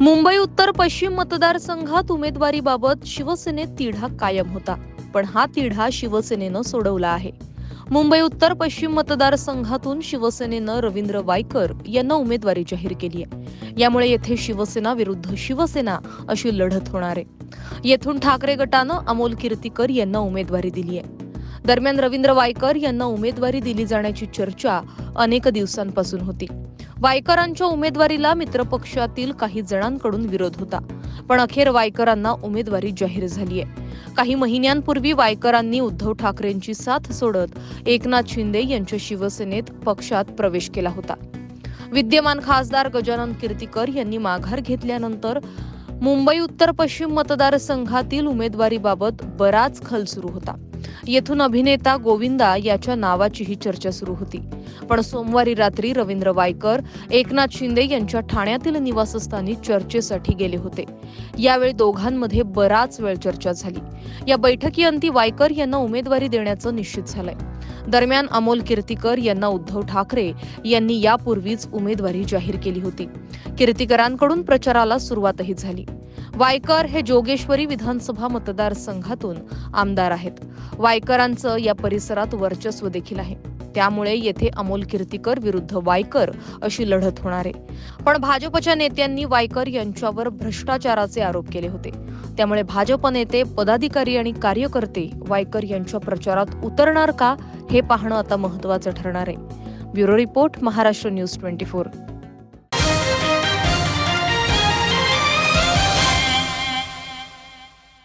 मुंबई उत्तर पश्चिम मतदारसंघात उमेदवारीबाबत शिवसेनेत तिढा कायम होता पण हा तिढा शिवसेनेनं सोडवला आहे. मुंबई उत्तर पश्चिम मतदारसंघातून शिवसेनेनं रवींद्र वायकर यांना उमेदवारी जाहीर केली आहे. यामुळे येथे शिवसेना विरुद्ध शिवसेना अशी लढत होणार आहे. येथून ठाकरे गटानं अमोल कीर्तीकर यांना उमेदवारी दिली आहे. दरम्यान रवींद्र वायकर यांना उमेदवारी दिली जाण्याची चर्चा अनेक दिवसांपासून होती. वायकरांच्या उमेदवारीला मित्रपक्षातील काही जणांकडून विरोध होता. पण अखेर वायकरांना उमेदवारी जाहीर झाली आहे. काही महिन्यांपूर्वी वायकरांनी उद्धव ठाकरेंची साथ सोडत एकनाथ शिंदे यांच्या शिवसेनेत पक्षात प्रवेश केला होता. विद्यमान खासदार गजानन कीर्तीकर यांनी माघार घेतल्यानंतर मुंबई उत्तर पश्चिम मतदारसंघातील उमेदवारीबाबत बराच खल सुरू होता. येथून अभिनेता गोविंदा याच्या नावाचीही चर्चा सुरू होती. पण सोमवारी रात्री रवींद्र वायकर एकनाथ शिंदे यांच्या ठाण्यातील निवासस्थानी चर्चेसाठी गेले होते. यावेळी दोघांमध्ये बराच वेळ चर्चा झाली. या बैठकीअंती वायकर यांना उमेदवारी देण्याचं निश्चित झालंय. दरम्यान अमोल कीर्तीकर यांना उद्धव ठाकरे यांनी यापूर्वीच उमेदवारी जाहीर केली होती. कीर्तीकरांकडून प्रचाराला सुरुवातही झाली. वायकर हे जोगेश्वरी विधानसभा मतदारसंघातून आमदार आहेत. वायकरांचं या परिसरात वर्चस्व देखील आहे. त्यामुळे येथे अमोल कीर्तीकर विरुद्ध वायकर अशी लढत होणार आहे. पण भाजपच्या नेत्यांनी वायकर यांच्यावर भ्रष्टाचाराचे आरोप केले होते. त्यामुळे भाजप नेते पदाधिकारी आणि कार्यकर्ते वायकर यांच्या प्रचारात उतरणार का हे पाहणं आता महत्वाचं ठरणार आहे. Bureau report Maharashtra news twenty four.